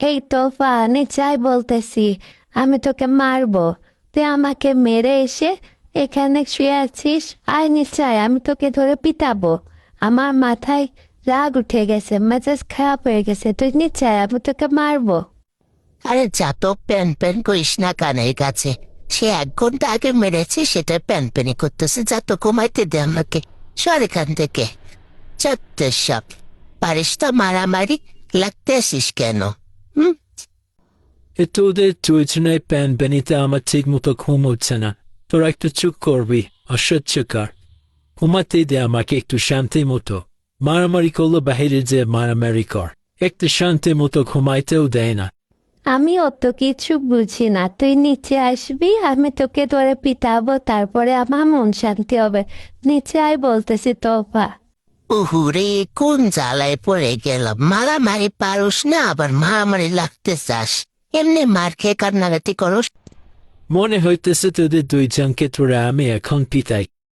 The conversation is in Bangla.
এই তোফা নিচাই বলতেছি, আমি তোকে মারবো। তুই আমাকে মেরে এসে এখানে শুয়ে আছিস? আয় নিচাই আমি তোকে ধরে পিটাবো। আমার মাথায় রাগ উঠে গেছে, মেজাজ খারাপ হয়ে গেছে। তুই নিচাই আমি তোকে মারবো। আরে তো প্যান প্যান করিস না কানের কাছে সে এক ঘণ্টা আগে মেরেছে, সেটা প্যান প্যানি করতেছে। যা তো ঘুমাইতে দে আমাকে। সর এখান থেকে। চত্ব সব। পারিস তো মারামারি? লাগতে আসিস কেন? তোদের দুইজনের প্যান বেনিতে আমার ঠিক মতো ঘুম হচ্ছে না তোরা একটু চুপ করবি অসহ্যকর ঘুমাতে দে আমাকে একটু শান্তি মতো মারামারি করল বাহিরে যে মারামারি কর একটু শান্তি মতো ঘুমাইতেও দেয় না আমি অত কিছু বুঝি না তুই নিচে আসবি আমি তোকে ধরে পিটাবো তারপরে আমার মন শান্তি হবে নিচে আয় বলতেছি তোফা উহুরে কোন জ্বালায় পড়ে গেলাম মারামারি পারুস না আবার মারামারি লাগতে চাস এমনি মার খেয়ে কান্নাকাটি করস। মনে হইতেছে তোদের দুইজনকে তোরা আমি এখন পিতাই।